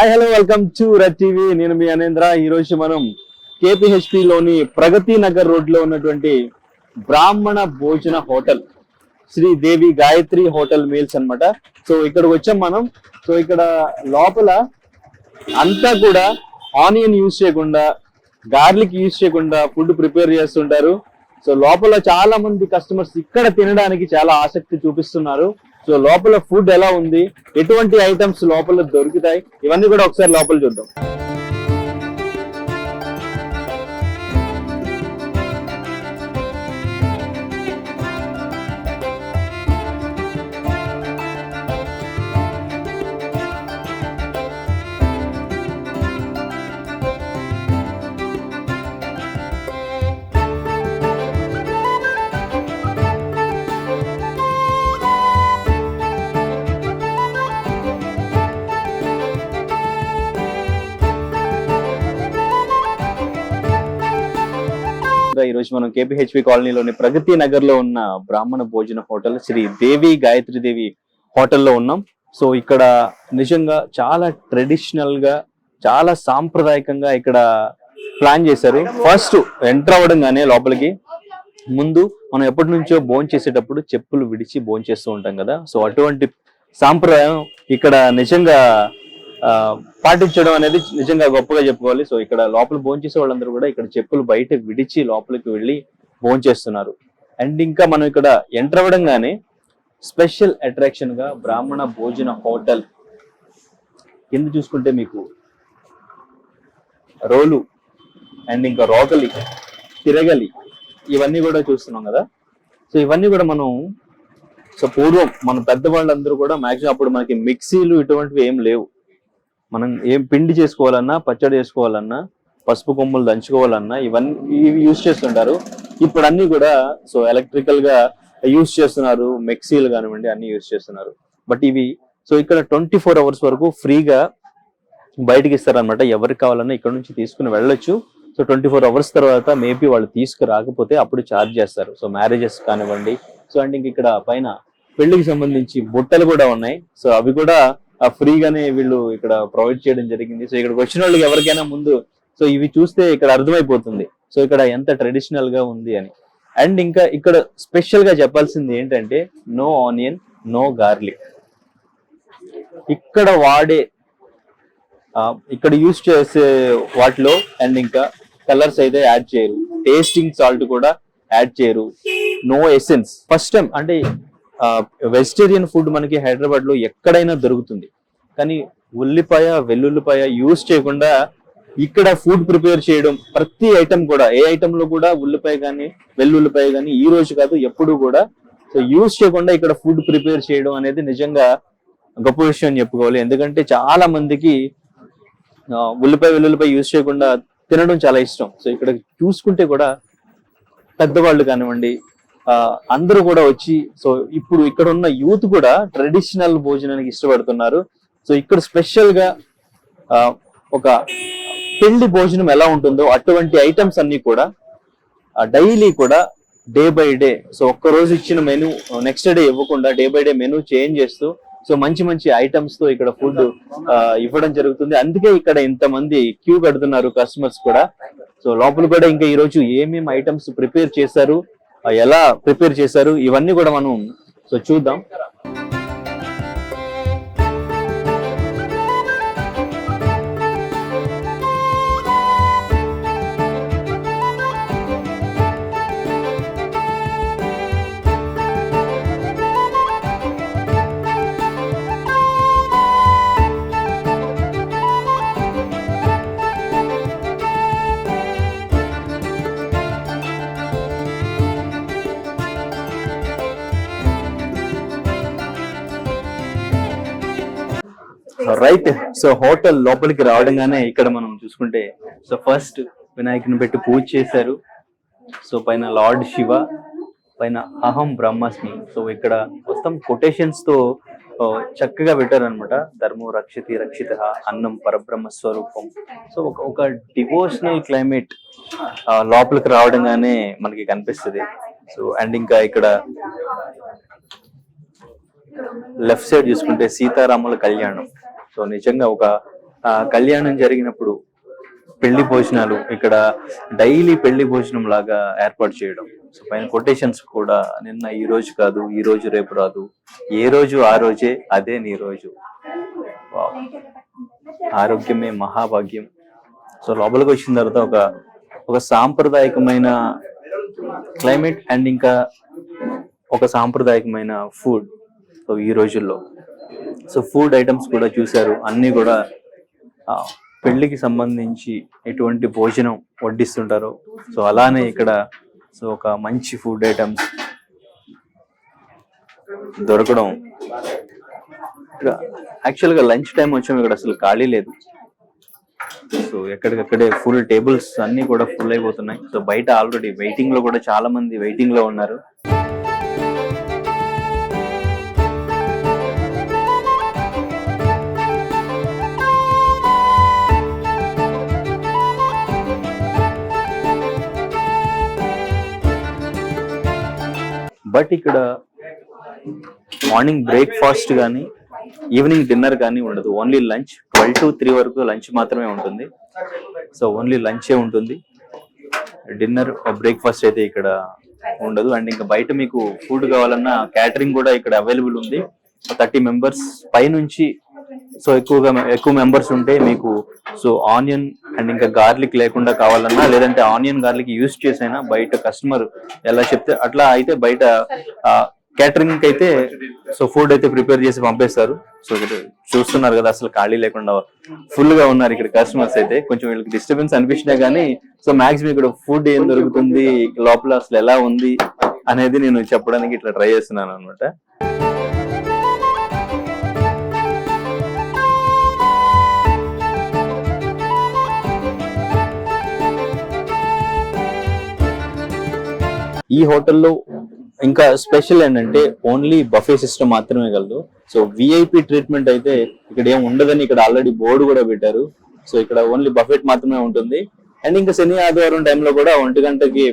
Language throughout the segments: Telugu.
Hi hello welcome to red TV నేను మీ అనేంద్ర ఈ రోజు మనం KPHP లోని ప్రగతి నగర్ రోడ్లో ఉన్నటువంటి బ్రాహ్మణ భోజన hotel Shri Devi Gayatri hotel meals అన్నమాట. సో ఇక్కడికి వచ్చాం మనం. సో ఇక్కడ లోపల అంతా కూడా ఆనియన్ యూజ్ చేయకుండా గార్లిక్ యూజ్ చేయకుండా ఫుడ్ ప్రిపేర్ చేస్తుంటారు. సో లోపల చాలా మంది కస్టమర్స్ ఇక్కడ తినడానికి చాలా ఆసక్తి చూపిస్తున్నారు. సో లోపల ఫుడ్ ఎలా ఉంది? ఎటువంటి ఐటమ్స్ లోపల దొరుకుతాయి? ఇవన్నీ కూడా ఒకసారి లోపల చూద్దాం. కదా ఈ రోజు మనం కేపీహెచ్పి కాలనీలోని ప్రగతి నగర్లో ఉన్న బ్రాహ్మణ భోజన హోటల్ శ్రీ దేవి గాయత్రి దేవి హోటల్లో ఉన్నాం. సో ఇక్కడ నిజంగా చాలా ట్రెడిషనల్గా చాలా సాంప్రదాయకంగా ఇక్కడ ప్లాన్ చేశారు. ఫస్ట్ ఎంటర్ అవ్వడంగానే లోపలికి. ముందు మనం ఎప్పటి నుంచో భోజనం చేసేటప్పుడు చెప్పులు విడిచి భోజనం చేస్తూ ఉంటాం కదా. సో అటువంటి సాంప్రదాయం ఇక్కడ నిజంగా పాటించడం అనేది నిజంగా గొప్పగా చెప్పుకోవాలి. సో ఇక్కడ లోపల భోంచేసే వాళ్ళందరూ కూడా ఇక్కడ చెప్పులు బయట విడిచి లోపలికి వెళ్ళి భోంచేస్తున్నారు. అండ్ ఇంకా మనం ఇక్కడ ఎంటర్ అవ్వడంగానే స్పెషల్ అట్రాక్షన్గా బ్రాహ్మణ భోజన హోటల్ కింద చూసుకుంటే మీకు రోలు అండ్ ఇంకా రోగలి తిరగలి ఇవన్నీ కూడా చూస్తున్నాం కదా. సో ఇవన్నీ కూడా మనం సో పూర్వం మన పెద్దవాళ్ళందరూ కూడా మాక్సిమం అప్పుడు మనకి మిక్సీలు ఇటువంటివి ఏం లేవు. మనం ఏం పిండి చేసుకోవాలన్నా పచ్చడి చేసుకోవాలన్నా పసుపు కొమ్ములు దంచుకోవాలన్నా ఇవన్నీ ఇవి యూజ్ చేస్తుంటారు. ఇప్పుడు అన్ని కూడా సో ఎలక్ట్రికల్గా యూజ్ చేస్తున్నారు మిక్సీలు కానివ్వండి అన్ని యూజ్ చేస్తున్నారు. బట్ ఇవి సో ఇక్కడ ట్వంటీ ఫోర్ అవర్స్ వరకు ఫ్రీగా బయటకి ఇస్తారనమాట ఎవరికి కావాలన్నా ఇక్కడ నుంచి తీసుకుని వెళ్ళొచ్చు. సో ట్వంటీ ఫోర్ అవర్స్ తర్వాత మేబీ వాళ్ళు తీసుకురాకపోతే అప్పుడు ఛార్జ్ చేస్తారు. సో మ్యారేజెస్ కానివ్వండి. సో అండ్ ఇంక ఇక్కడ పైన పెళ్ళికి సంబంధించి బుట్టలు కూడా ఉన్నాయి. సో అవి కూడా ఫ్రీగానే వీళ్ళు ఇక్కడ ప్రొవైడ్ చేయడం జరిగింది. సో ఇక్కడికి వచ్చిన వాళ్ళకి ఎవరికైనా ముందు సో ఇవి చూస్తే ఇక్కడ అర్థమైపోతుంది. సో ఇక్కడ ఎంత ట్రెడిషనల్గా ఉంది అని. అండ్ ఇంకా ఇక్కడ స్పెషల్గా చెప్పాల్సింది ఏంటంటే నో ఆనియన్ నో గార్లిక్ ఇక్కడ వాడే ఇక్కడ యూస్ చేసే వాటిలో అండ్ ఇంకా కలర్స్ అయితే యాడ్ చేయరు. టేస్టింగ్ సాల్ట్ కూడా యాడ్ చేయరు. నో ఎసెన్స్ ఫస్ట్ టైం అంటే వెజిటేరియన్ ఫుడ్ మనకి హైదరాబాద్లో ఎక్కడైనా దొరుకుతుంది. కానీ ఉల్లిపాయ వెల్లుల్లిపాయ యూస్ చేయకుండా ఇక్కడ ఫుడ్ ప్రిపేర్ చేయడం ప్రతి ఐటమ్ కూడా ఏ ఐటమ్లో కూడా ఉల్లిపాయ కానీ వెల్లుల్లిపాయ కానీ ఈ రోజు కాదు ఎప్పుడు కూడా. సో యూస్ చేయకుండా ఇక్కడ ఫుడ్ ప్రిపేర్ చేయడం అనేది నిజంగా గొప్ప విషయం అని చెప్పుకోవాలి. ఎందుకంటే చాలా మందికి ఉల్లిపాయ వెల్లుల్లిపాయ యూజ్ చేయకుండా తినడం చాలా ఇష్టం. సో ఇక్కడ చూసుకుంటే కూడా పెద్దవాళ్ళు కానివ్వండి అందరూ కూడా వచ్చి సో ఇప్పుడు ఇక్కడ ఉన్న యూత్ కూడా ట్రెడిషనల్ భోజనానికి ఇష్టపడుతున్నారు. సో ఇక్కడ స్పెషల్గా ఆ, ఒక పెళ్ళి భోజనం ఎలా ఉంటుందో అటువంటి ఐటమ్స్ అన్ని కూడా డైలీ కూడా డే బై డే సో ఒక్క రోజు ఇచ్చిన మెనూ నెక్స్ట్ డే ఇవ్వకుండా day by day menu change చేస్తూ సో మంచి మంచి ఐటమ్స్తో ఇక్కడ ఫుడ్ ఇవ్వడం జరుగుతుంది. అందుకే ఇక్కడ ఇంతమంది క్యూ కడుతున్నారు కస్టమర్స్ కూడా. సో లోపల కూడా ఇంకా ఈ రోజు ఏమేమి ఐటమ్స్ ప్రిపేర్ చేశారు ఎలా ప్రిపేర్ చేశారు? ఇవన్నీ కూడా మనం సో చూద్దాం. రైట్ సో హోటల్ లోపలికి రావడంగానే ఇక్కడ మనం చూసుకుంటే సో ఫస్ట్ వినాయకుని పెట్టి పూజ చేశారు. సో పైన లార్డ్ శివ పైన అహం బ్రహ్మాస్మి. సో ఇక్కడ మొత్తం కొటేషన్స్తో చక్కగా పెట్టారు అనమాట ధర్మం రక్షతి రక్షిత అన్నం పరబ్రహ్మ స్వరూపం. సో ఒక ఒక డివోషనల్ క్లైమేట్ లోపలికి రావడంగానే మనకి కనిపిస్తుంది. సో అండ్ ఇంకా ఇక్కడ లెఫ్ట్ సైడ్ చూసుకుంటే సీతారాముల కళ్యాణం. సో నిజంగా ఒక కళ్యాణం జరిగినప్పుడు పెళ్ళి భోజనాలు ఇక్కడ డైలీ పెళ్ళి భోజనం లాగా ఏర్పాటు చేయడం. సో పైన కొటేషన్స్ కూడా నిన్న ఈ రోజు కాదు ఈ రోజు రేపు రాదు. ఏ రోజు ఆ రోజే అదే నీ రోజు. వావ్. ఆరోగ్యమే మహాభాగ్యం. సో లోపలికి వచ్చిన తర్వాత ఒక ఒక సాంప్రదాయకమైన క్లైమేట్ అండ్ ఇంకా ఒక సాంప్రదాయకమైన ఫుడ్ సో ఈ రోజుల్లో. సో ఫుడ్ ఐటమ్స్ కూడా చూశారు. అన్ని కూడా పెళ్ళికి సంబంధించి ఎటువంటి భోజనం వడ్డిస్తుంటారో. సో అలానే ఇక్కడ సో ఒక మంచి ఫుడ్ ఐటమ్స్ దొరకడం. ఇక్కడ యాక్చువల్గా లంచ్ టైం వచ్చాము ఇక్కడ అసలు ఖాళీ లేదు. సో ఎక్కడికక్కడే ఫుల్ టేబుల్స్ అన్ని కూడా ఫుల్ అయిపోతున్నాయి. సో బయట ఆల్రెడీ వెయిటింగ్లో కూడా చాలా మంది వెయిటింగ్లో ఉన్నారు. బట్ ఇక్కడ మార్నింగ్ బ్రేక్ఫాస్ట్ కానీ ఈవినింగ్ డిన్నర్ కానీ ఉండదు. Only lunch. Twelve to three వరకు లంచ్ మాత్రమే ఉంటుంది. సో ఓన్లీ లంచే ఉంటుంది. డిన్నర్ బ్రేక్ఫాస్ట్ అయితే ఇక్కడ ఉండదు. అండ్ ఇంకా బయట మీకు ఫుడ్ కావాలన్నా క్యాటరింగ్ కూడా ఇక్కడ అవైలబుల్ ఉంది. థర్టీ మెంబర్స్ పై నుంచి సో ఎక్కువగా ఎక్కువ మెంబర్స్ ఉంటే మీకు సో ఆనియన్ అండ్ ఇంకా గార్లిక్ లేకుండా కావాలన్నా లేదంటే ఆనియన్ గార్లిక్ యూస్ చేసైనా బయట కస్టమర్ ఎలా చెప్తే అట్లా అయితే బయట క్యాటరింగ్ అయితే సో ఫుడ్ అయితే ప్రిపేర్ చేసి పంపేస్తారు. సో ఇక్కడ చూస్తున్నారు కదా అసలు ఖాళీ లేకుండా ఫుల్గా ఉన్నారు ఇక్కడ కస్టమర్స్ అయితే. కొంచెం వీళ్ళకి డిస్టర్బెన్స్ అనిపించినా గానీ సో మాక్సిమం ఇక్కడ ఫుడ్ ఏం దొరుకుతుంది లోపల అసలు ఎలా ఉంది అనేది నేను చెప్పడానికి ఇట్లా ట్రై చేస్తున్నాను అనమాట ఈ హోటల్లో ఇంకా స్పెషల్ ఏంటంటే ఓన్లీ బఫే సిస్టమ్ మాత్రమే కలదు. సో విఐపి ట్రీట్మెంట్ అయితే ఇక్కడ ఏం ఉండదని ఇక్కడ ఆల్రెడీ బోర్డు కూడా పెట్టారు. సో ఇక్కడ ఓన్లీ బఫెట్ మాత్రమే ఉంటుంది. అండ్ ఇంకా శని ఆదివారం టైంలో కూడా ఒంటి గంటకి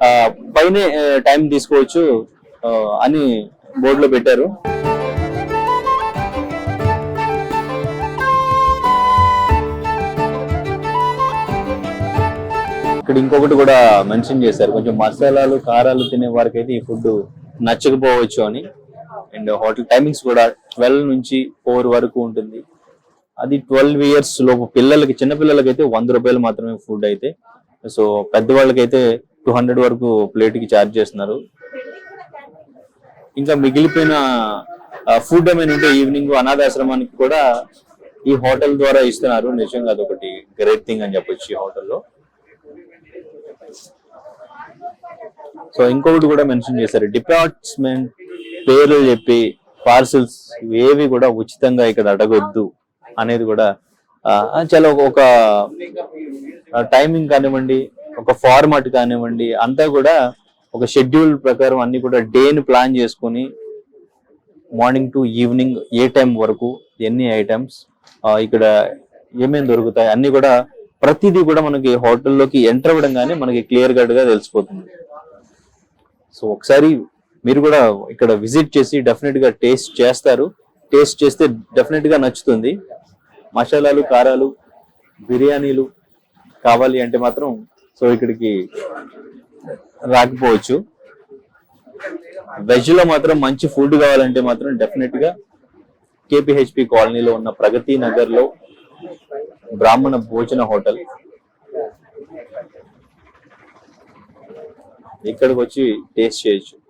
ఆ, పైనే టైం తీసుకోవచ్చు అని బోర్డులో పెట్టారు. ఇక్కడ ఇంకొకటి కూడా మెన్షన్ చేశారు. కొంచెం మసాలాలు కారాలు తినే వారికి అయితే ఈ ఫుడ్ నచ్చకపోవచ్చు అని. అండ్ హోటల్ టైమింగ్స్ కూడా ట్వెల్వ్ నుంచి ఫోర్ వరకు ఉంటుంది. అది ట్వెల్వ్ ఇయర్స్ లోపు పిల్లలకి చిన్న పిల్లలకి అయితే వంద రూపాయలు మాత్రమే ఫుడ్ అయితే. సో పెద్దవాళ్ళకి అయితే టూ హండ్రెడ్ వరకు ప్లేట్కి ఛార్జ్ చేస్తున్నారు. ఇంకా మిగిలిపోయిన ఫుడ్ ఏమైనా ఉంటే ఈవినింగ్ అనాథాశ్రమానికి కూడా ఈ హోటల్ ద్వారా ఇస్తున్నారు. నిజంగా అదొకటి గ్రేట్ థింగ్ అని చెప్పొచ్చు ఈ హోటల్లో సో ఇంకొకటి కూడా మెన్షన్ చేశారు. డిపార్ట్మెంట్ పేర్లు చెప్పి పార్సల్స్ ఏవి కూడా ఉచితంగా ఇక్కడ అడగొద్దు అనేది కూడా చాలా ఒక- ఒక టైమింగ్ కానివ్వండి ఒక ఫార్మాట్ కానివ్వండి అంతా కూడా ఒక షెడ్యూల్ ప్రకారం అన్ని కూడా డేని ప్లాన్ చేసుకొని morning to evening a time వరకు ఎన్ని ఐటమ్స్ ఇక్కడ ఏమేమి దొరుకుతాయి అన్ని కూడా ప్రతిదీ కూడా మనకి హోటల్లోకి ఎంటర్ అవ్వడంగానే మనకి క్లియర్ కట్గా తెలిసిపోతుంది. సో ఒకసారి మీరు కూడా ఇక్కడ విజిట్ చేసి డెఫినెట్గా టేస్ట్ చేస్తారు. టేస్ట్ చేస్తే డెఫినెట్గా నచ్చుతుంది. మసాలాలు కారాలు బిర్యానీలు కావాలి అంటే మాత్రం సో ఇక్కడికి రాకపోవచ్చు. వెజ్లో మాత్రం మంచి ఫుడ్ కావాలంటే మాత్రం డెఫినెట్గా కేపీహెచ్పి కాలనీలో ఉన్న ప్రగతి నగర్లో బ్రాహ్మణ భోజన హోటల్. ఇక్కడికి వచ్చి టేస్ట్ చేయొచ్చు.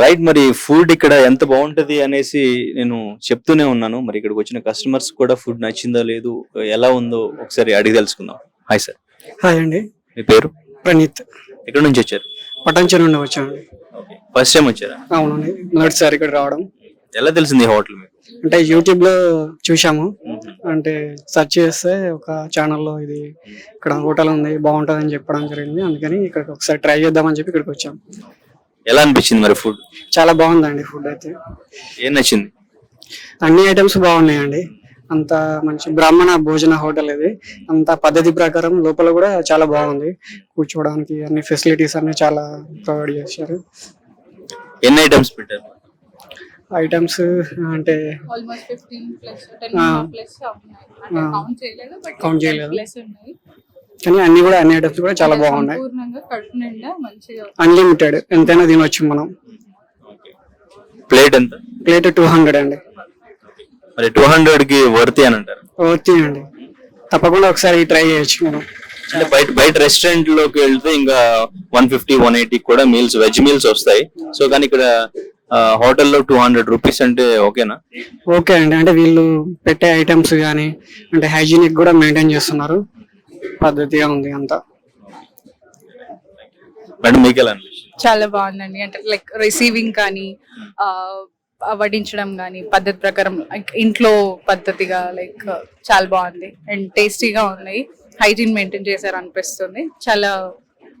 రైట్ మరి ఫుడ్ ఇక్కడ ఎంత బాగుంటది అనేసి నేను చెప్తూనే ఉన్నాను. మరి ఇక్కడికి వచ్చిన కస్టమర్స్ కూడా ఫుడ్ నచ్చిందో లేదు ఎలా ఉందో ఒకసారి అడిగి తెలుసుకుందాం. హాయ్ సార్ హాయ్ అండి. మీ పేరు? ప్రణీత్. ఎక్కడి నుంచి వచ్చారు? పటాన్చెరు నుండి వచ్చానండి ఫస్ట్ టైం వచ్చారా? అవునండి. మొదటిసారి ఇక్కడ రావడం. ఎలా తెలిసింది హోటల్ మీకు? అంటే యూట్యూబ్లో చూసాము అంటే సెర్చ్ చేస్తే ఒక ఛానల్లో ఇది ఇక్కడ హోటల్ ఉంది బాగుంటుంది అని చెప్పడం జరిగింది. అందుకని ఇక్కడికి ఒకసారి ట్రై చేద్దామని చెప్పి ఇక్కడికి వచ్చాం. ఎలా అనిపించింది మరి ఫుడ్ చాలా బాగుందండి ఫుడ్ అయితే. ఏం నచ్చింది? అన్ని ఐటమ్స్ బాగున్నాయండి. అంత మంచి బ్రాహ్మణ భోజన హోటల్ ఇది. అంత పద్ధతి ప్రకారం లోపల కూడా చాలా బాగుంది. కూర్చోవడానికి అన్ని ఫెసిలిటీస్ అన్ని చాలా ప్రొవైడ్ చేశారు. ఎన్ని ఐటమ్స్ పెట్టారు? ఐటమ్స్ అంటే. కౌంట్ చేయలేదు కానీ అన్ని కూడా అన్ని ఐటమ్స్ కూడా చాలా బాగున్నాయి. అన్లిమిటెడ్ ఎంతైనా తినొచ్చు మనం. ప్లేట్ ఎంత? ప్లేట్ టూ హండ్రెడ్ అండి. మరి టూ హండ్రెడ్కి వర్తి అని అంటారు. ఓకే అండి. తప్పకుండా ఒకసారి ట్రై చేయొచ్చు మనం. అంటే బయట బయట రెస్టారెంట్లోకి వెళ్తే ఇంకా వన్ ఫిఫ్టీ వన్ ఎయిటీ కూడా మీల్స్ వెజ్ మీల్స్ వస్తాయి. సో కానీ ఇక్కడ హోటల్లో టూ హండ్రెడ్ రూపీస్ అంటే ఓకేనా ఓకే అండి. అంటే వీళ్ళు పెట్టే ఐటమ్స్ కానీ అంటే హైజీనిక్ కూడా మెయింటైన్ చేస్తున్నారు. పద్ధతిగా ఉంది అంతా. మేడం మీకు ఎలా అనిపిస్తుంది? చాలా బాగుందండి. అంటే లైక్ రిసీవింగ్ కానీ వడ్డించడం కానీ పద్ధతి ప్రకారం ఇంట్లో పద్ధతిగా లైక్ చాలా బాగుంది. అండ్ టేస్టీగా ఉన్నాయి హైజీన్ మెయింటైన్ చేశారు అనిపిస్తుంది చాలా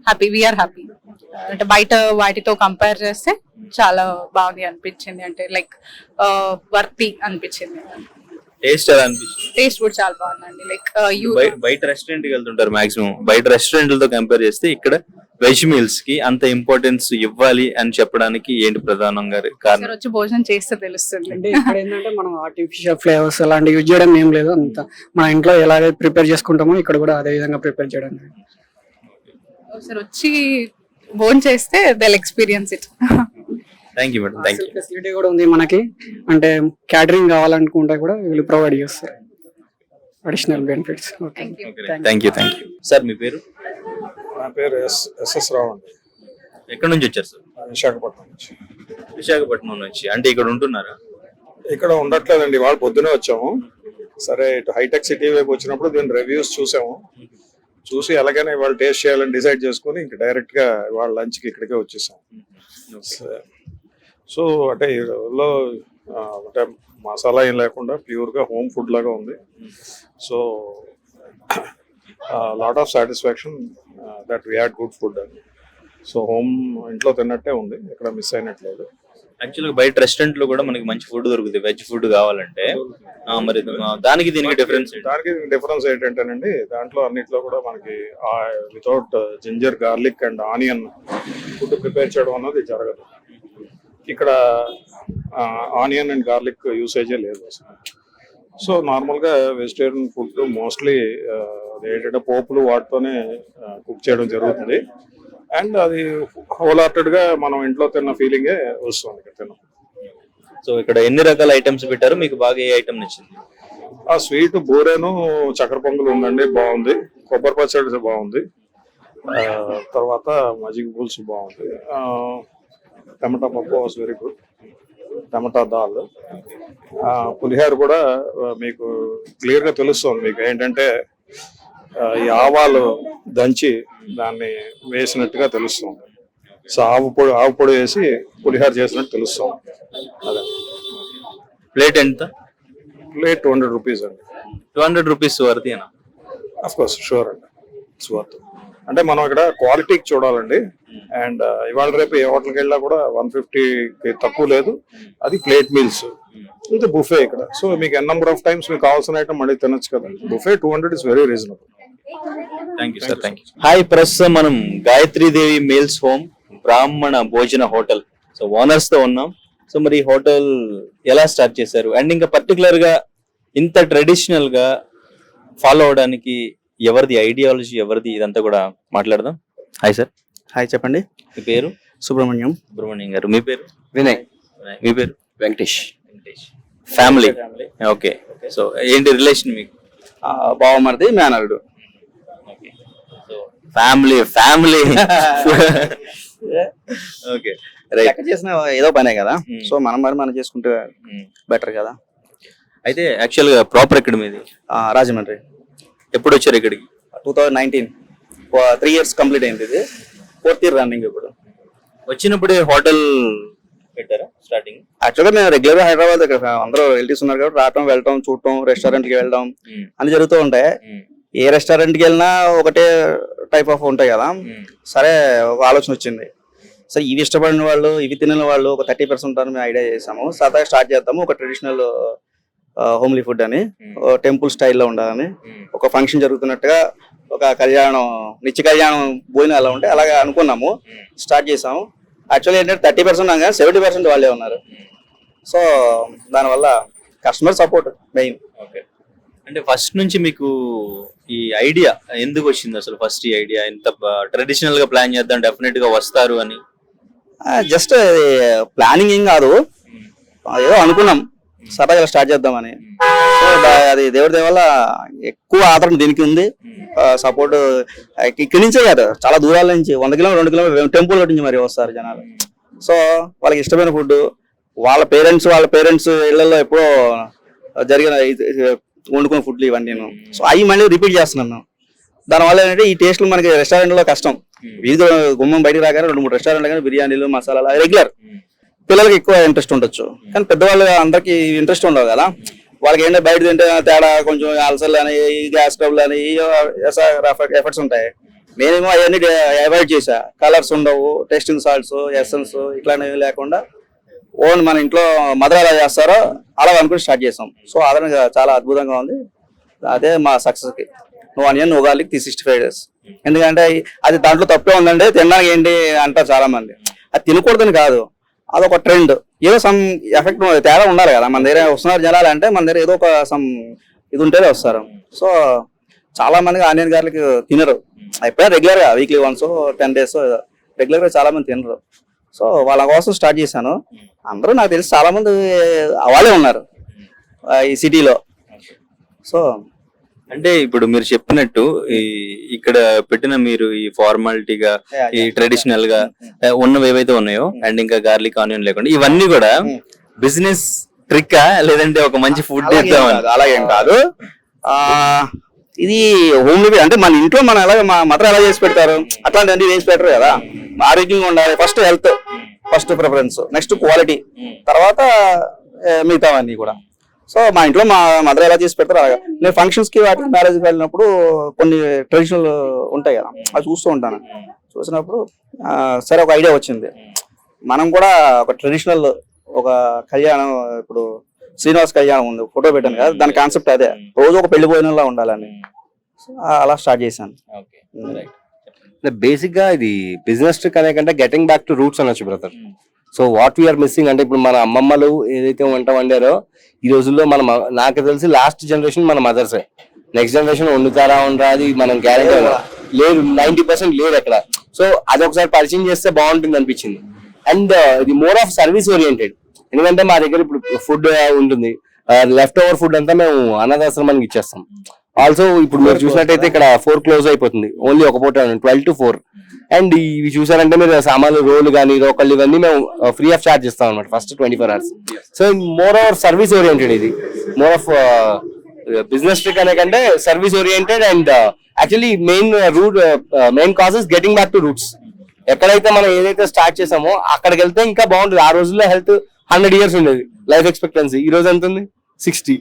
హ్యాపీ. వీఆర్ హ్యాపీ అంటే బయట వాటితో కంపేర్ చేస్తే చాలా బాగుంది అనిపించింది. అంటే లైక్ వర్తి అనిపించింది. టేస్ట్ ఎలా అనిపిస్తుంది? టేస్ట్ కూడా చాలా బాగుందండి. లైక్ యూ బయ- బయట రెస్టారెంట్కి వెళ్తుంటారు మాక్సిమం బయట రెస్టారెంట్లతో కంపేర్ చేస్తే ఇక్కడ వెజ్ మీల్స్కి అంత ఇంపార్టెన్స్ ఇవ్వాలి అని చెప్పడానికి ఏంటి ప్రధానంగా కారణం? వచ్చి భోజనం చేస్తే తెలుస్తుంది. అంటే ఇక్కడ ఏంటంటే మనం ఆర్టిఫిషియల్ ఫ్లేవర్స్ అలాంటివి యూజ్ చేయడం ఏం లేదు. అంత మన ఇంట్లో ఎలాగైతే ప్రిపేర్ చేసుకుంటామో ఇక్కడ కూడా అదే విధంగా ప్రిపేర్ చేయడం ఒకసారి వచ్చి భోజనం చేస్తే they'll experience it thank you madam thank you facility కూడా ఉంది మనకి. అంటే క్యాటరింగ్ కావాలనుకుంటే కూడా వీళ్ళు ప్రొవైడ్ చేస్తారు. Additional benefits okay thank you thank you thank you sir మీ పేరు? నా పేరు ఎస్ ఎస్ఎస్ రావు అండి. ఎక్కడి నుంచి వచ్చారు సార్ విశాఖపట్నం నుంచి. విశాఖపట్నం నుంచి. అంటే ఇక్కడ ఉంటున్నారా? ఇక్కడ ఉండట్లేదండి. వాళ్ళు పొద్దునే వచ్చాము. సరే ఇటు హైటెక్ సిటీ వైపు వచ్చినప్పుడు దీని రివ్యూస్ చూసాము. చూసి ఎలాగైనా వాళ్ళు టేస్ట్ చేయాలని డిసైడ్ చేసుకుని ఇంక డైరెక్ట్గా వాళ్ళ లంచ్కి ఇక్కడికే వచ్చేసాం సో అంటే ఆ, అంటే మసాలా ఏం లేకుండా ప్యూర్గా హోమ్ ఫుడ్ లాగా ఉంది. So lot of satisfaction that we had good food so home ఇంట్లో తిన్నట్టే ఉంది. ఇక్కడ మిస్ అయినట్లేదు. యాక్చువల్గా బయట రెస్టారెంట్లో కూడా మనకి మంచి ఫుడ్ దొరుకుతుంది. వెజ్ ఫుడ్ కావాలంటే. మరి దానికి దీనికి డిఫరెన్స్ దానికి డిఫరెన్స్ ఏంటంటేనండి దాంట్లో అన్నిట్లో కూడా మనకి without ginger garlic and onion food prepare చేయడం అన్నది జరగదు. ఇక్కడ ఆనియన్ అండ్ గార్లిక్ యూసేజే లేదు అసలు. సో నార్మల్గా వెజిటేరియన్ ఫుడ్ మోస్ట్లీ ఏంటంటే పోపులు వాటితోనే కుక్ చేయడం జరుగుతుంది. అండ్ అది హోల్గా మనం ఇంట్లో తిన్న ఫీలింగే వస్తుంది ఇక్కడ తిన్న సో ఇక్కడ ఎన్ని రకాల ఐటమ్స్ పెట్టారు? మీకు బాగా ఏ ఐటమ్ నచ్చింది? ఆ స్వీట్ బూరెను చక్కెర పొంగల్ ఉందండి బాగుంది. కొబ్బరి పచ్చడి బాగుంది. ఆ, తర్వాత మజ్జిగ పులుసు బాగుంది. ఆ, టమాటా పప్పు was very good tomato dal. పులిహోర కూడా మీకు క్లియర్గా తెలుస్తుంది మీకు ఏంటంటే ఈ ఆవాలు దంచి దాన్ని వేసినట్టుగా తెలుస్తుంది. సో ఆవు పొడి ఆవు పొడి వేసి పులిహోర చేసినట్టు తెలుస్తుంది. అదే. ప్లేట్ ఎంత? ప్లేట్ టూ హండ్రెడ్ రూపీస్ అండి. టూ హండ్రెడ్ రూపీస్ వర్తేనా అఫ్ కోర్స్ షూర్ అండి. ఇట్స్ వర్త్ అంటే మనం ఇక్కడ క్వాలిటీకి చూడాలండి. అండ్ ఇవాళ రేపు ఏ హోటల్కి వెళ్ళినా కూడా వన్ ఫిఫ్టీకి తక్కువ లేదు. అది ప్లేట్ మీల్స్ ఇది బుఫే ఇక్కడ. సో మీకు ఎన్ నెంబర్ ఆఫ్ టైమ్స్ మీకు కావాల్సిన ఐటమ్ మళ్ళీ తినొచ్చు కదా. Buffet two hundred is very reasonable thank you sir thank you hi ప్రస్తుతం మనం గాయత్రి దేవి మేల్స్ హోమ్ బ్రాహ్మణ భోజన హోటల్. సో ఓనర్స్తో ఉన్నాం. సో మరి ఈ హోటల్ ఎలా స్టార్ట్ చేశారు? అండ్ ఇంకా పర్టికులర్గా ఇంత ట్రెడిషనల్గా ఫాలో అవడానికి ఎవరిది ఐడియాలజీ ఎవరిది ఇదంతా కూడా మాట్లాడదాం. హాయ్ సార్ హాయ్ చెప్పండి. మీ పేరు? సుబ్రహ్మణ్యం. సుబ్రహ్మణ్యం గారు. మీ పేరు? వినయ్. మీ పేరు? వెంకటేష్. ఫ్యామిలీ ఓకే సో ఏంటి రిలేషన్ మీకు? బావమరిది మేనల్లుడు. So family family okay right లెక్క చేసిన ఏదో పనే కదా. Hmm. సో మనం మరి మనం చేసుకుంటే బెటర్ కదా. అయితే యాక్చువల్గా ప్రాపర్ ఎక్కడ మీది? ఆ, రాజమండ్రి. ఎప్పుడు వచ్చారు ఇక్కడికి? Two thousand nineteen. Three years complete అయింది ఇది. ఫోర్త్ ఇయర్ రన్నింగ్ ఇప్పుడు. వచ్చినప్పుడే హోటల్ పెట్టారా స్టార్టింగ్ యాక్చువల్గా మేము రెగ్యులర్గా హైదరాబాద్ ఇక్కడ అందరూ రిలేటివ్స్ ఉన్నారు కాబట్టి రావటం వెళ్ళటం చూడటం రెస్టారెంట్కి వెళ్ళడం అని జరుగుతూ ఉంటాయి. ఏ రెస్టారెంట్కి వెళ్ళినా ఒకటే టైప్ ఆఫ్ ఉంటాయి కదా. సరే ఒక ఆలోచన వచ్చింది. సో ఇవి ఇష్టపడిన వాళ్ళు ఇవి తినని వాళ్ళు ఒక థర్టీ పర్సెంట్ అని మేము ఐడియా చేసాము. సరదాగా స్టార్ట్ చేద్దాము ఒక ట్రెడిషనల్ హోమ్లీ ఫుడ్ అని టెంపుల్ స్టైల్లో ఉండాలని ఒక ఫంక్షన్ జరుగుతున్నట్టుగా ఒక కళ్యాణం నిత్య కళ్యాణం భోజనం అలా ఉంటే అలాగే అనుకున్నాము స్టార్ట్ చేసాము. యాక్చువల్లీ ఏంటంటే థర్టీ పర్సెంట్ కానీ సెవెంటీ పర్సెంట్ వాళ్ళే ఉన్నారు. సో దానివల్ల కస్టమర్ సపోర్ట్ మెయిన్ ఓకే. అంటే ఫస్ట్ నుంచి మీకు ఈ ఐడియా ఎందుకు వచ్చింది అసలు ఫస్ట్ ఈ ఐడియా ఇంత ట్రెడిషనల్గా ప్లాన్ చేద్దాం డెఫినెట్గా వస్తారు అని. జస్ట్ ప్లానింగ్ ఏం కాదు. ఏదో అనుకున్నాం. సరదాగా స్టార్ట్ చేద్దామని. సో అది దేవుడి దేవల్ల ఎక్కువ ఆదరణ దీనికి ఉంది. సపోర్ట్ ఇక్కడి నుంచే కాదు చాలా దూరాల నుంచి వంద కిలోమీటర్ రెండు కిలోమీటర్ టెంపుల్ నుంచి మరి వస్తారు జనాలు. సో వాళ్ళకి ఇష్టమైన ఫుడ్ వాళ్ళ పేరెంట్స్ వాళ్ళ పేరెంట్స్ ఇళ్ళలో ఎప్పుడో జరిగిన వండుకున్న ఫుడ్లు ఇవన్నీ నేను సో అవి మళ్ళీ రిపీట్ చేస్తున్నాను దానివల్ల ఏంటంటే ఈ టేస్ట్లు మనకి రెస్టారెంట్లో కష్టం. వీధి గుమ్మం బయటకు రాగానే రెండు మూడు రెస్టారెంట్లు కానీ బిర్యానీలు మసాలాలు రెగ్యులర్. పిల్లలకి ఎక్కువ ఇంట్రెస్ట్ ఉండొచ్చు. కానీ పెద్దవాళ్ళు అందరికి ఇంట్రెస్ట్ ఉండవు కదా. వాళ్ళకి ఏంటంటే బయట తింటే తేడా కొంచెం అల్సర్లు అని గ్యాస్ ట్రబుల్ అని ఎఫర్ట్స్ ఉంటాయి. నేనేమో అవన్నీ అవాయిడ్ చేశా. కలర్స్ ఉండవు టెస్టింగ్ సాల్ట్స్ ఎస్సెన్స్ ఇట్లాంటివి లేకుండా ఓన్ మన ఇంట్లో మదర్ ఎలా చేస్తారో అలా అనుకుని స్టార్ట్ చేసాం సో అదనంగా చాలా అద్భుతంగా ఉంది. అదే మా సక్సెస్కి. నువ్వు అనియన్ నువ్వు గాలికి త్రీ సిక్స్టీ ఫైవ్ డేస్ ఎందుకంటే అది దాంట్లో తప్పే ఉందండి. తినడానికి ఏంటి అంటారు చాలా మంది అది తినకూడదని కాదు. అదొక ట్రెండ్ ఏదో సమ్ ఎఫెక్ట్ తేడా ఉండాలి కదా. మన దగ్గర వస్తున్నారు జనాలు అంటే మన దగ్గర ఏదో ఒక సమ్ ఇది ఉంటేనే వస్తారు. సో చాలా మంది ఆనియన్ గార్లకి తినరు. ఎప్పుడైనా రెగ్యులర్గా వీక్లీ వన్స్ టెన్ డేస్ రెగ్యులర్గా చాలా మంది తినరు. సో వాళ్ళ కోసం స్టార్ట్ చేశాను. అందరూ నాకు తెలిసి చాలా మంది వాళ్ళే ఉన్నారు. ఈ సిటీలో సో అంటే ఇప్పుడు మీరు చెప్పినట్టు ఈ ఇక్కడ పెట్టిన మీరు ఈ ఫార్మాలిటీగా ఈ ట్రెడిషనల్గా ఆ, ఉన్నవి ఏవైతే ఉన్నాయో అండ్ ఇంకా గార్లిక్ ఆనియన్ లేకుండా ఇవన్నీ కూడా బిజినెస్ ట్రిక్ లేదంటే ఒక మంచి ఫుడ్ అలాగేం కాదు, అలాగేం కాదు. ఆ ఇది హోమ్ అంటే మన ఇంట్లో మనం ఎలా మా మదర్ ఎలా చేసి పెడతారు? అట్లాంటివన్నీ చేసి పెట్టరు కదా? ఆరోగ్యంగా ఉండాలి first health first preference next quality తర్వాత మిగతావన్నీ కూడా. సో మా ఇంట్లో మా మదర్ ఎలా చేసి పెడతారు అలాగా. నేను ఫంక్షన్స్కి వాటికి మ్యారేజ్ వెళ్ళినప్పుడు కొన్ని ట్రెడిషనల్ ఉంటాయి కదా అవి చూస్తూ ఉంటాను. చూసినప్పుడు సరే ఒక ఐడియా వచ్చింది. మనం కూడా ఒక ట్రెడిషనల్ ఒక కళ్యాణం ఇప్పుడు శ్రీనివాస్ కళ్యాణం ఉంది ఫోటో పెట్టాను కదా దాని కాన్సెప్ట్ అదే. రోజు ఒక పెళ్ళి భోజనంలా ఉండాలని. అలా స్టార్ట్ చేశాను. బేసిక్గా ఇది బిజినెస్ కంటే గెటింగ్ బ్యాక్ టు రూట్స్ అనొచ్చు brother so what we are missing అంటే ఇప్పుడు మన అమ్మమ్మలు ఏదైతే వంట వండారో ఈ రోజుల్లో మన నాకు తెలిసి లాస్ట్ జనరేషన్ మన మదర్సే నెక్స్ట్ జనరేషన్ వండుతారా ఉండరా అది మనం గ్యారెంటీ లేదు నైన్టీ పర్సెంట్ లేదు అక్కడ. సో అది ఒకసారి పరిచయం చేస్తే బాగుంటుంది అనిపించింది. అండ్ ఇది మోర్ ఆఫ్ సర్వీస్ ఓరియంటెడ్ ఎందుకంటే మా దగ్గర ఇప్పుడు ఫుడ్ ఉంటుంది. లెఫ్ట్ ఓవర్ ఫుడ్ అంతా మేము అనాథాశ్రమానికి ఇచ్చేస్తాం. ఆల్సో ఇప్పుడు మీరు చూసినట్టయితే ఇక్కడ ఫోర్ క్లోజ్ అయిపోతుంది. ఓన్లీ ఒక పూట ట్వెల్వ్ టు ఫోర్ అండ్ ఇవి చూసారంటే మీరు సామాన్లు రోలు కానీ రోకళ్ళు ఇవన్నీ మేము ఫ్రీ ఆఫ్ చార్జ్ ఇస్తాం అనమాట first twenty four hours so moreover service oriented ఇది. మోర్ ఆఫ్ బిజినెస్ ట్రిక్ అనే కంటే service oriented and actually main root main causes getting back to roots ఎక్కడైతే మనం ఏదైతే స్టార్ట్ చేసామో అక్కడికి వెళ్తే ఇంకా బాగుంటుంది. ఆ రోజుల్లో హెల్త్ హండ్రెడ్ ఇయర్స్ ఉండేది. లైఫ్ ఎక్స్పెక్టెన్సీ ఈ రోజు ఎంత ఉంది? సిక్స్టీ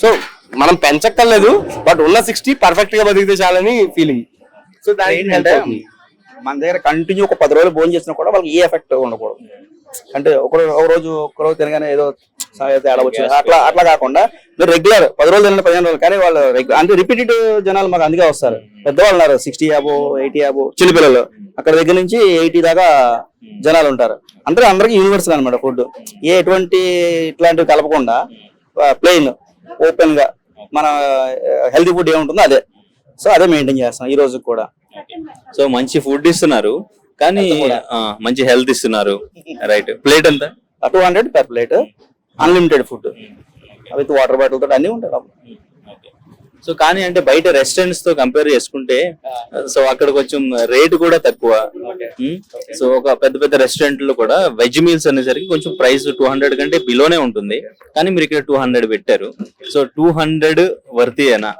సో మనం పెంచక్కర్లేదు బట్ ఉన్న సిక్స్టీ పర్ఫెక్ట్గా బతికితే చాలని ఫీలింగ్ సో దానికి ఏంటంటే అవుతుంది. మన దగ్గర కంటిన్యూ ఒక పది రోజులు భోజనం చేసినా కూడా వాళ్ళకి ఏ ఎఫెక్ట్ ఉండకూడదు. అంటే ఒక ఒక రోజు ఒక రోజు తినగానే ఏదో తేడా వచ్చింది అట్లా అట్లా కాకుండా మీరు రెగ్యులర్ పది రోజులు తిన పదిహేను రోజులు కానీ వాళ్ళు రెగ్యులర్ అంటే రిపీటెడ్ జనాలు మాకు అందుకే వస్తారు. పెద్దవాళ్ళు ఉన్నారు సిక్స్టీ యాబో ఎయిటీ యాబో. చిన్నపిల్లలు. అక్కడ దగ్గర నుంచి ఎయిటీ దాకా జనాలు ఉంటారు. అంటే అందరికి యూనివర్సల్ అనమాట ఫుడ్ ఏ ఎటువంటి ఇట్లాంటివి కలపకుండా ప్లెయిన్ ఓపెన్గా మన హెల్తీ ఫుడ్ ఏముంటుందో అదే. సో అదే మెయింటైన్ చేస్తాం ఈ రోజు కూడా. సో మంచి ఫుడ్ ఇస్తున్నారు. కానీ మంచి హెల్త్ ఇస్తున్నారు. రైట్ ప్లేట్ ఎంత? Two hundred per plate unlimited food with water bottle తోటి అన్ని ఉంటాయి. సో కానీ అంటే బయట రెస్టారెంట్స్తో కంపేర్ చేసుకుంటే సో అక్కడ కొంచెం రేట్ కూడా తక్కువ. సో ఒక పెద్ద పెద్ద రెస్టారెంట్లో కూడా వెజ్ మీల్స్ అనేసరికి కొంచెం ప్రైస్ టూ హండ్రెడ్ కంటే బిలోనే ఉంటుంది. కానీ మీరు ఇక్కడ టూ హండ్రెడ్ పెట్టారు. సో టూ హండ్రెడ్ వర్తీయేనా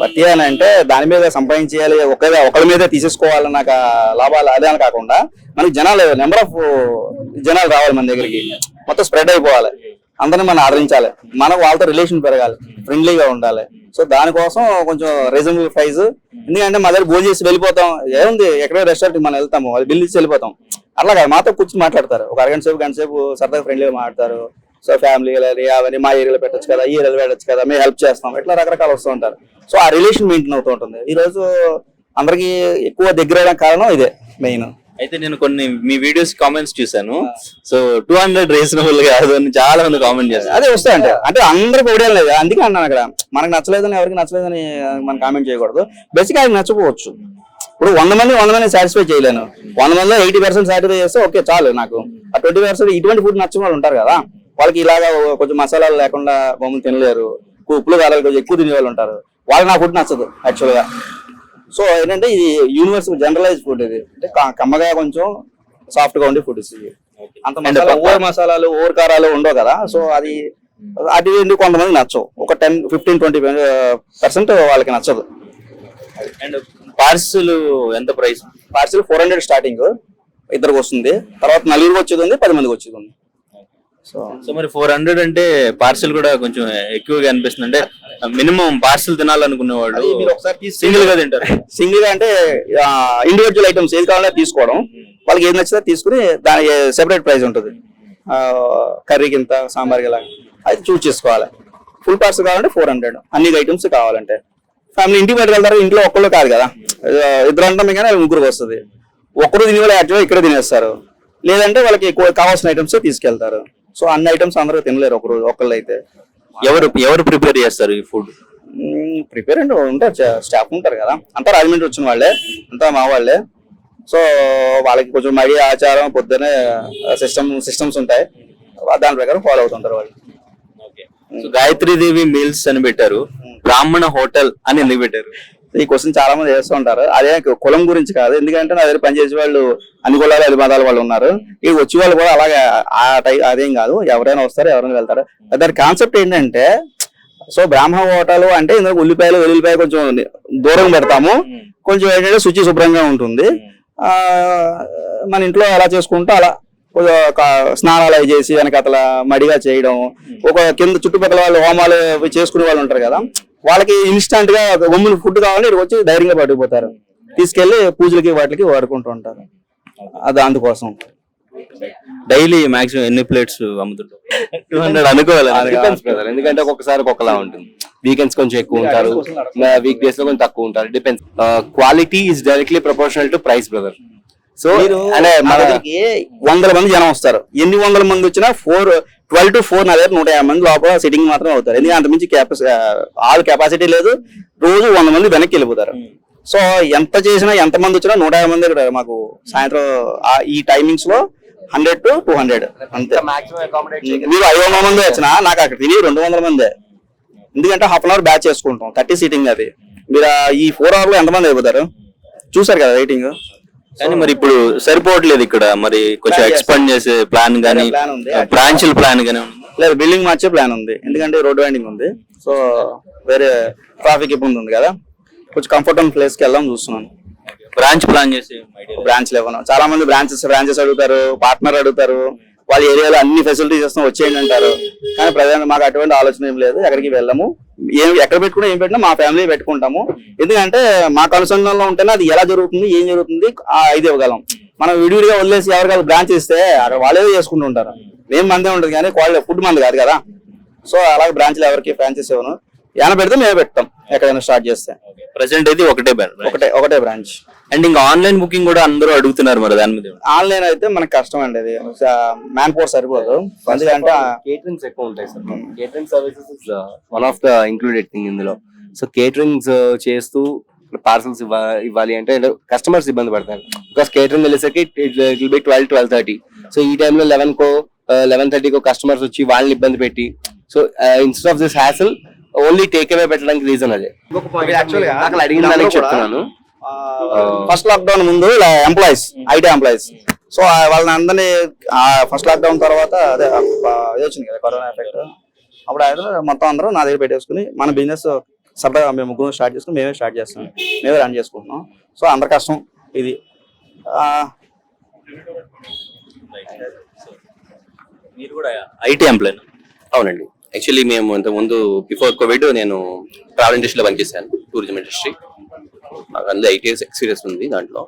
వర్తి అని అంటే దాని మీద సంపాదించేయాలి ఒకే ఒకరి మీద తీసేసుకోవాలన్న లాభాలు అదే అని కాకుండా మనకి జనాలు నెంబర్ ఆఫ్ జనాలు రావాలి మన దగ్గరికి. మొత్తం స్ప్రెడ్ అయిపోవాలి. అందరిని మనం ఆదరించాలి. మనకు వాళ్ళతో రిలేషన్ పెరగాలి. ఫ్రెండ్లీగా ఉండాలి. సో దానికోసం కొంచెం రీజనబుల్ ప్రైస్ ఎందుకంటే మా దగ్గర భోజనం చేసి వెళ్ళిపోతాం. ఏముంది? ఎక్కడో రెస్టారెంట్ మనం వెళ్తాము. వాళ్ళు బిల్ ఇచ్చి వెళ్ళిపోతాం. అట్లా కాదు. మాతో కూర్చొని మాట్లాడతారు. ఒక అరగంట సేపు గంట సేపు సరదాగా ఫ్రెండ్లీగా మాట్లాడతారు. సో ఫ్యామిలీ అవన్నీ మా ఏరియాలో పెట్టొచ్చు కదా ఈ ఏరియాలో పెట్టొచ్చు కదా మేము హెల్ప్ చేస్తాం. ఇట్లా రకరకాలు వస్తూ ఉంటారు. సో ఆ రిలేషన్ మెయింటైన్ అవుతూ ఉంటుంది. ఈరోజు రోజు అందరికి ఎక్కువ దగ్గర కారణం ఇదే మెయిన్ అయితే నేను కొన్ని మీ వీడియోస్ కామెంట్స్ చూసాను సో టూ హండ్రెడ్ రీజనబుల్ కాదు అని చాలా మంది కామెంట్ చేశారు. అదే వస్తాయంటే. అంటే అందరికి ఒకటే లేదు. అందుకే అన్నాను అక్కడ మనకు నచ్చలేదని ఎవరికి నచ్చలేదని మనం కామెంట్ చేయకూడదు. బేసిక్ ఆయనకి నచ్చకపోవచ్చు. ఇప్పుడు వంద మంది వంద మంది సాటిస్ఫై చేయలేను. వంద మందిలో ఎయిటీ పర్సెంట్ సాటిస్ఫై చేస్తే ఓకే చాలు నాకు. ఆ ట్వంటీ పర్సెంట్ ఇటువంటి ఫుడ్ నచ్చిన వాళ్ళు ఉంటారు కదా. వాళ్ళకి ఇలాగా కొంచెం మసాలాలు లేకుండా బొమ్మలు తినలేరు. ఉప్పులు కారాలు కొంచెం ఎక్కువ తినే వాళ్ళు ఉంటారు. వాళ్ళకి నా ఫుడ్ నచ్చదు యాక్చువల్గా. సో ఏంటంటే ఇది యూనివర్స్ జనరలైజ్ ఫుడ్ ఇది. అంటే కమ్మగా కొంచెం సాఫ్ట్గా ఉండే ఫుడ్ ఇది. అంత ఓవర్ మసాలాలు ఓవర్ కారాలు ఉండవు కదా. సో అది అది ఎందుకు కొంతమంది నచ్చవు. ఒక టెన్ ఫిఫ్టీన్ ట్వంటీ పర్సెంట్ వాళ్ళకి నచ్చదు. అండ్ పార్సల్ ఎంత price parcel four hundred starting ఇద్దరికి వస్తుంది. తర్వాత నలుగురికి వచ్చేది ఉంది పది మందికి వచ్చేది ఉంది. సో సో మరి ఫోర్ హండ్రెడ్ అంటే పార్సల్ కూడా కొంచెం ఎక్కువగా అనిపిస్తుంది. అంటే మినిమం పార్సల్ తినాలనుకునే వాళ్ళు అది మీరు ఒకసారి సింగిల్గా తింటారు. సింగిల్గా అంటే ఇండివిజువల్ ఐటమ్స్ ఏది కావాలో తీసుకోవడం. వాళ్ళకి ఏది నచ్చితే తీసుకుని దానికి సెపరేట్ ప్రైస్ ఉంటుంది. కర్రీకి ఇంత సాంబార్కి ఇలా అది చూస్ చేసుకోవాలి. ఫుల్ పార్సల్ కావాలంటే ఫోర్ హండ్రెడ్ అన్ని ఐటమ్స్ కావాలంటే. ఫ్యామిలీ ఇంటికి బయట వెళ్తారు ఇంట్లో ఒక్కళ్ళు కాదు కదా. ఇద్దరు అంటాం కానీ ముగ్గురికి వస్తుంది. ఒక్కరు తిని వాళ్ళు యాక్చువల్గా ఇక్కడ తినేస్తారు. లేదంటే వాళ్ళకి కావాల్సిన ఐటమ్స్ తీసుకెళ్తారు. సో అన్ని ఐటమ్స్ అందరూ తినలేరు ఒకరు ఒకళ్ళు అయితే. ఎవరు ఎవరు ప్రిపేర్ చేస్తారు ఈ ఫుడ్ ప్రిపేర్ అంటే ఉంటారు స్టాఫ్ ఉంటారు కదా. అంతా రాజమండ్రి వచ్చిన వాళ్ళే అంతా మా వాళ్ళే. సో వాళ్ళకి కొంచెం మడి ఆచారం పొద్దునే సిస్టమ్ సిస్టమ్స్ ఉంటాయి. దాని ప్రకారం ఫాలో అవుతుంటారు వాళ్ళు. సో గాయత్రి దేవి మీల్స్ అని పెట్టారు. బ్రాహ్మణ హోటల్ అని ఎందుకు పెట్టారు? ఈ క్వశ్చన్ చాలా మంది చేస్తూ ఉంటారు. అదే కులం గురించి కాదు. ఎందుకంటే నా దగ్గర పనిచేసే వాళ్ళు అన్ని కులాలు అన్ని మతాల వాళ్ళు ఉన్నారు. ఈ వచ్చే వాళ్ళు కూడా అలాగే ఆ టై అదేం కాదు. ఎవరైనా వస్తారు ఎవరైనా వెళ్తారు. దాని కాన్సెప్ట్ ఏంటంటే సో బ్రాహ్మణ హోటల్ అంటే ఇందులో ఉల్లిపాయలు వెల్లుల్లిపాయ కొంచెం దూరం పెడతాము. కొంచెం ఏంటంటే శుచి శుభ్రంగా ఉంటుంది. ఆ మన ఇంట్లో ఎలా చేసుకుంటూ అలా ఒక స్నానాలు అవి చేసి వెనక అతల మడిగా చేయడం. ఒక కింద చుట్టుపక్కల వాళ్ళు హోమాలు అవి చేసుకునే వాళ్ళు ఉంటారు కదా. వాళ్ళకి ఇన్స్టంట్గా గమ్మున ఫుడ్ కావాలని ఇక్కడికి వచ్చి ధైర్యంగా పట్టుకుపోతారు తీసుకెళ్ళి పూజలకి వాటికి వాడుకుంటూ ఉంటారు. అది అందుకోసం. డైలీ మాక్సిమం ఎన్ని ప్లేట్స్ అమ్ముతుంటారు? టూ హండ్రెడ్ అనుకోవాలి. ఎందుకంటే ఒక్కొక్కసారి ఒక్కొక్కలా ఉంటుంది. వీకెండ్స్ కొంచెం ఎక్కువ ఉంటారు. వీక్ డేస్లో కొంచెం తక్కువ ఉంటారు. Depends quality is directly proportional to price brother so అంటే మన దగ్గరికి వందల మంది జనం వస్తారు. ఎన్ని వందల మంది వచ్చినా ఫోర్ ట్వెల్వ్ టు ఫోర్ నా దగ్గర నూట యాభై మంది లోపల సిట్టింగ్ మాత్రం అవుతారు. ఎందుకంటే అంతమించి కెపాసిటీ ఆల్ కెపాసిటీ లేదు. రోజు వంద మంది వెనక్కి వెళ్ళిపోతారు. సో ఎంత చేసినా ఎంత మంది వచ్చినా నూట యాభై మంది ఇక్కడ మాకు సాయంత్రం ఈ టైమింగ్స్లో హండ్రెడ్ టు టూ హండ్రెడ్ అంతే. మీరు ఐదు వందల మంది వచ్చినా నాకు అక్కడ తిని రెండు వందల మందే. ఎందుకంటే హాఫ్ అన్ అవర్ బ్యాచ్ చేసుకుంటాం థర్టీ సీటింగ్ అది. మీరు ఈ ఫోర్ అవర్లో ఎంతమంది అయిపోతారు? చూసారు కదా రేటింగ్ కానీ మరి ఇప్పుడు సరిపోవట్లేదు ఇక్కడ. మరి కొంచెం ఎక్స్పాండ్ చేసే ప్లాన్ గానీ ఉంది. బ్రాంచ్ల ప్లాన్ గానీ. లేదు బిల్డింగ్ మార్చే ప్లాన్ ఉంది. ఎందుకంటే రోడ్ వైండింగ్ ఉంది. సో వేరే ట్రాఫిక్ ఇబ్బంది ఉంది కదా. కొంచెం కంఫర్టబుల్ ప్లేస్కి వెళ్దాం చూస్తున్నాను. బ్రాంచ్ ప్లాన్ చేసే. బ్రాంచ్ ఇవ్వను చాలా మంది బ్రాంచెస్ బ్రాంచెస్ అడుగుతారు పార్ట్నర్ అడుగుతారు. వాళ్ళ ఏరియాలో అన్ని ఫెసిలిటీస్ ఇస్తాం వచ్చేయండి అంటారు. కానీ ప్రధానంగా మాకు అటువంటి ఆలోచన ఏం లేదు. ఎక్కడికి వెళ్ళము. ఏం ఎక్కడ పెట్టుకున్నా ఏం పెట్టినా మా ఫ్యామిలీ పెట్టుకుంటాము. ఎందుకంటే మాకు అనుసంధానంలో ఉంటేనే అది ఎలా జరుగుతుంది ఏం జరుగుతుంది ఆ ఇది ఇవ్వగలం. మనం విడివిడిగా వదిలేసి ఎవరికాలు బ్రాంచ్ ఇస్తే అక్కడ వాళ్ళే చేసుకుంటూ ఉంటారు. మేము మందే ఉంటుంది కానీ క్వాలిటీ ఫుడ్ మంది కాదు కదా. సో అలాగే బ్రాంచ్లు ఎవరికి ఫ్రాంచైస్ ఇవ్వను ఏమైనా పెడితే మేమే పెడతాం ఎక్కడైనా స్టార్ట్ చేస్తే. ప్రెసెంట్ అయితే ఒకటే బ్రాంచ్ ఒకటే ఒకటే బ్రాంచ్ అండ్ ఇంకా ఆన్లైన్ బుకింగ్ కూడా అందరూ అడుగుతున్నారు మరి దాని మీద? ఆన్లైన్ అయితే మనకు కష్టం అండి అది. మ్యాన్ పవర్ సరిపోదు. ఎందుకంటే కేటరింగ్స్ ఎక్కువ ఉంటాయి sir catering services is one of the included thing ఇందులో. సో కేటరింగ్స్ చేస్తూ పార్సల్స్ ఇవ్వాలి అంటే కస్టమర్స్ ఇబ్బంది పడతారు. బికాస్ కేటరింగ్ వెళ్ళేసరికి it will be twelve twelve thirty so ఈ టైంలో లెవెన్ కో లెవెన్ థర్టీకో కస్టమర్స్ వచ్చి వాళ్ళని ఇబ్బంది పెట్టి so instead of this hassle only take away పెట్టడానికి రీజన్ అదే. అక్కడ అడిగిన దానికి చెప్తున్నాను. ఫస్ట్ లాక్డౌన్ ముందు ఎంప్లాయీస్ ఐటీ ఎంప్లాయీస్ సో వాళ్ళని అందరినీ ఫస్ట్ లాక్డౌన్ తర్వాత అదే ఇది వచ్చింది కదా కరోనా ఎఫెక్ట్ అప్పుడు ఆయన మొత్తం అందరూ నా దగ్గర పెట్టేసుకుని మన బిజినెస్ సరదాగా మేము ముగ్గురు స్టార్ట్ చేసుకుని మేమే స్టార్ట్ చేస్తాం. మేమే రన్ చేసుకుంటున్నాం. సో అందరి కష్టం ఇది. ఆ, మీరు కూడా ఐటీ ఎంప్లాయ్ అవునండి. యాక్చువల్లీ మేము ఇంతకు ముందు బిఫోర్ కోవిడ్ నేను ట్రావెల్ ఇండస్ట్రీలో పనిచేశాను టూరిజం ఇండస్ట్రీ నాకు అందులో ఐటీ ఎక్స్పీరియన్స్ ఉంది దాంట్లో.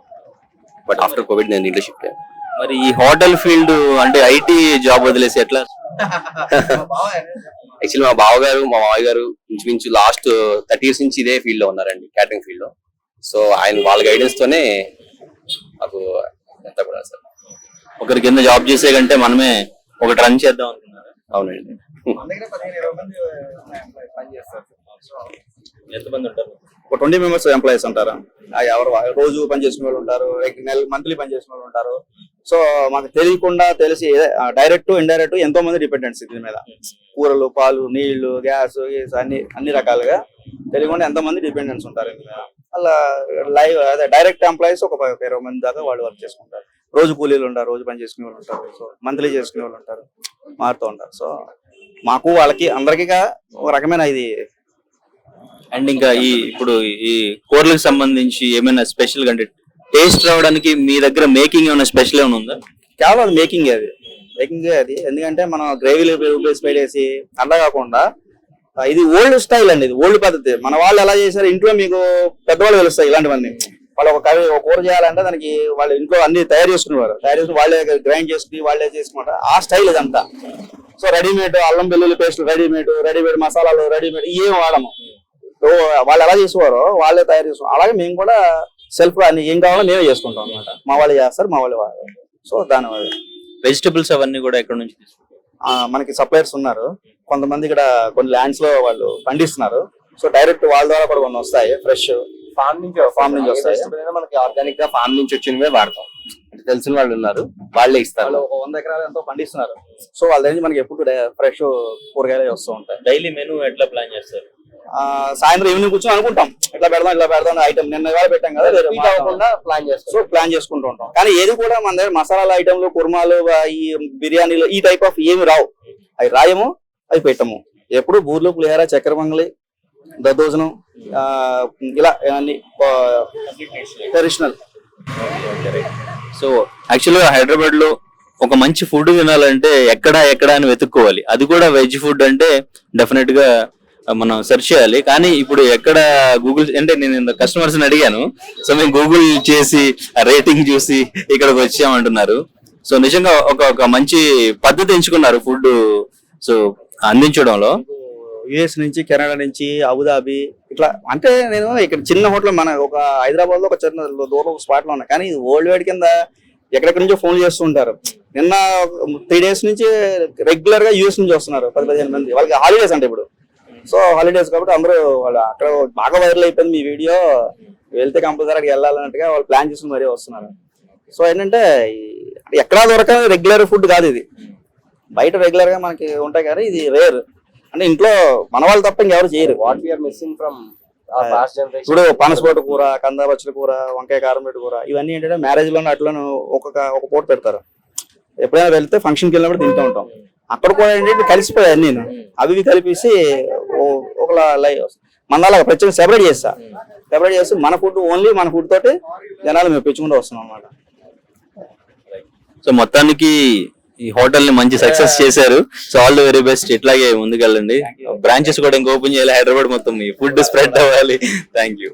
బట్ ఆఫ్టర్ కోవిడ్ నేను దీంట్లో షిఫ్ట్ అయ్యాను. మరి ఈ హోటల్ ఫీల్డ్ అంటే ఐటీ జాబ్ వదిలేసి ఎట్లా? యాక్చువల్లీ మా బావగారు మా మావయ్య గారు ఇంచుమించు లాస్ట్ థర్టీ ఇయర్స్ నుంచి ఇదే ఫీల్డ్లో ఉన్నారండి క్యాటరింగ్ ఫీల్డ్లో. సో ఆయన వాళ్ళ గైడెన్స్ తోనే మాకు ఎంత కూడా సార్. ఒకరి కింద జాబ్ చేసే కంటే మనమే ఒకటి రన్ చేద్దాం అనుకున్నారు? అవునండి. ఎంతమంది ఉంటారు? ఒక ట్వంటీ మెంబర్స్ ఎంప్లాయీస్ ఉంటారు? ఆ ఎవరు రోజు పని చేసిన వాళ్ళు ఉంటారు నెల మంత్లీ పని చేసిన వాళ్ళు ఉంటారు. సో మాకు తెలియకుండా తెలిసి డైరెక్ట్ ఇండైరెక్ట్ ఎంతో మంది డిపెండెన్స్ దీని మీద. కూరలు పాలు నీళ్ళు గ్యాస్ గీస్ అన్ని అన్ని రకాలుగా తెలియకుండా ఎంతో మంది డిపెండెన్స్ ఉంటారు ఇందు మీద. అలా లైవ్ అదే డైరెక్ట్ ఎంప్లాయీస్ ఒక ఇరవై మంది దాకా వాళ్ళు వర్క్ చేసుకుంటారు. రోజు కూలీలు ఉంటారు రోజు పని చేసుకునే వాళ్ళు ఉంటారు. సో మంత్లీ చేసుకునే వాళ్ళు ఉంటారు. మారుతూ ఉంటారు. సో మాకు వాళ్ళకి అందరికీ ఒక రకమైన ఇది. అండ్ ఇంకా ఈ ఇప్పుడు ఈ కూరలకు సంబంధించి ఏమైనా స్పెషల్ అంటే టేస్ట్ రావడానికి మీ దగ్గర మేకింగ్ ఏమైనా స్పెషల్ ఏమైనా ఉందా? కేవలం అది మేకింగ్ అది. మేకింగ్ అది. ఎందుకంటే మనం గ్రేవీలు స్ప్రెడ్ చేసి అలా కాకుండా ఇది ఓల్డ్ స్టైల్ అండి ఇది ఓల్డ్ పద్ధతి. మన వాళ్ళు ఎలా చేశారు ఇంట్లో మీకు పెద్దవాళ్ళు తెలుస్తాయి ఇలాంటివన్నీ. వాళ్ళు ఒక కర్రీ ఒక కూర చేయాలంటే దానికి వాళ్ళు ఇంట్లో అన్ని తయారు చేసుకునేవారు. తయారు చేసుకుని వాళ్ళే గ్రైండ్ చేసుకుని వాళ్ళే చేసుకుంటారు ఆ స్టైల్ ఇదంతా. సో రెడీమేడ్ అల్లం వెల్లుల్లి పేస్ట్ రెడీమేడ్ రెడీమేడ్ మసాలాలు రెడీమేడ్ ఏం వాడము. వాళ్ళు ఎలా చేసేవారో వాళ్ళే తయారు చేసుకున్నారు అలాగే మేము కూడా సెల్ఫ్ అన్ని ఏం కావాలో మేమే చేసుకుంటాం అనమాట మా వాళ్ళు చేస్తారు మా వాళ్ళు సో దాని వెజిటబుల్స్ అవన్నీ కూడా ఎక్కడ నుంచి మనకి సప్లయర్స్ ఉన్నారు. కొంతమంది ఇక్కడ కొన్ని ల్యాండ్స్లో వాళ్ళు పండిస్తున్నారు. సో డైరెక్ట్ వాళ్ళ ద్వారా కూడా కొన్ని వస్తాయి ఫ్రెష్ ఫామ్ నుంచి Farm నుంచి వస్తాయి. మనకి ఆర్గానిక్గా ఫామ్ నుంచి వచ్చినవే వాడతాం. అంటే తెలిసిన వాళ్ళు ఉన్నారు వాళ్ళే ఇస్తారు. ఒక వంద ఎకరాలు ఎంతో పండిస్తున్నారు. సో వాళ్ళ దగ్గర నుంచి మనకి ఎప్పుడు ఫ్రెష్ కూరగాయలు వస్తూ ఉంటాయి. డైలీ మెనూ ఎట్లా ప్లాన్ చేస్తారు? ఆ, సాయంత్రం ఈవినింగ్ కూర్చొని అనుకుంటాం. ఇట్లా పెడదాం ఇట్లా పెడదాం ఐటమ్ నిన్న వేళ పెట్టాం కదా అవ్వకుండా ప్లాన్ చేస్తాం సో ప్లాన్ చేసుకుంటూ ఉంటాం. కానీ ఏది కూడా మన దగ్గర మసాలా ఐటమ్లు కుర్మాలు ఈ బిర్యానీలు ఈ టైప్ ఆఫ్ ఏమి రావు. అవి రాయము అవి పెట్టము. ఎప్పుడు బూర్లు పులిహార చక్కెర పొంగలి దద్దోజనం ఇలా అన్ని ట్రెడిషనల్ సో యాక్చువల్గా హైదరాబాద్లో ఒక మంచి ఫుడ్ తినాలంటే ఎక్కడ ఎక్కడ అని వెతుక్కోవాలి. అది కూడా వెజ్ ఫుడ్ అంటే డెఫినెట్గా మనం సెర్చ్ చేయాలి. కానీ ఇప్పుడు ఎక్కడ గూగుల్ అంటే నేను కస్టమర్స్ అడిగాను. సో మేము గూగుల్ చేసి రేటింగ్ చూసి ఇక్కడికి వచ్చామంటున్నారు. సో నిజంగా ఒక ఒక మంచి పద్ధతి ఎంచుకున్నారు ఫుడ్ సో అందించడంలో. యుఎస్ నుంచి కెనడా నుంచి అబుదాబి ఇట్లా అంటే నేను ఇక్కడ చిన్న హోటల్ మన ఒక హైదరాబాద్లో ఒక చిన్న దూరం స్పాట్లో ఉన్నా కానీ ఓల్డ్ వరల్డ్ వైడ్ కింద ఎక్కడెక్కడి నుంచో ఫోన్ చేస్తుంటారు నిన్న త్రీ డేస్ నుంచి రెగ్యులర్గా యూఎస్ నుంచి వస్తున్నారు పది పదిహేను మంది. వాళ్ళకి హాలిడేస్ అంటే ఇప్పుడు. సో హాలిడేస్ కాబట్టి అందరూ వాళ్ళు అక్కడ బాగా వైరల్ అయిపోయింది మీ వీడియో. వెళ్తే కంపల్సరీ అక్కడికి వెళ్ళాలన్నట్టుగా వాళ్ళు ప్లాన్ చేసుకుని మరీ వస్తున్నారు. సో ఏంటంటే ఎక్కడా దొరకని రెగ్యులర్ ఫుడ్ కాదు ఇది. బయట రెగ్యులర్గా మనకి ఉంటాయి కానీ ఇది రేర్ అంటే ఇంట్లో మన వాళ్ళు తప్ప ఇంకెవరు చేయరు. What we are missing from past generation ఇప్పుడు పనసపోటు కూర కంద బచ్చల కూర వంకాయ కారం పెట్టి కూర ఇవన్నీ ఏంటంటే మ్యారేజ్లోనే అట్లను ఒక్కొక్క ఒక పూట పెడతారు. ఎప్పుడైనా వెళ్తే ఫంక్షన్కి వెళ్ళినప్పుడు తింటూ ఉంటాం. అక్కడ కూడా ఏంటంటే కలిసిపోయాయి అన్ని అవి ఇవి కలిపేసి ఓ- ఒకలా లై మన అలాగా ప్రత్యేకంగా సెపరేట్ చేస్తా. సెపరేట్ చేసి మన ఫుడ్ ఓన్లీ మన ఫుడ్ తోటి జనాలు మేము పెంచుకుంటూ వస్తున్నాం అనమాట సో మొత్తానికి ఈ హోటల్ని మంచి సక్సెస్ చేశారు. So all the very best ఇట్లాగే ముందుకెళ్ళండి. బ్రాంచెస్ కూడా ఇంకా ఓపెన్ చేయాలి. హైదరాబాద్ మొత్తం ఈ ఫుడ్ స్ప్రెడ్ అవ్వాలి. Thank you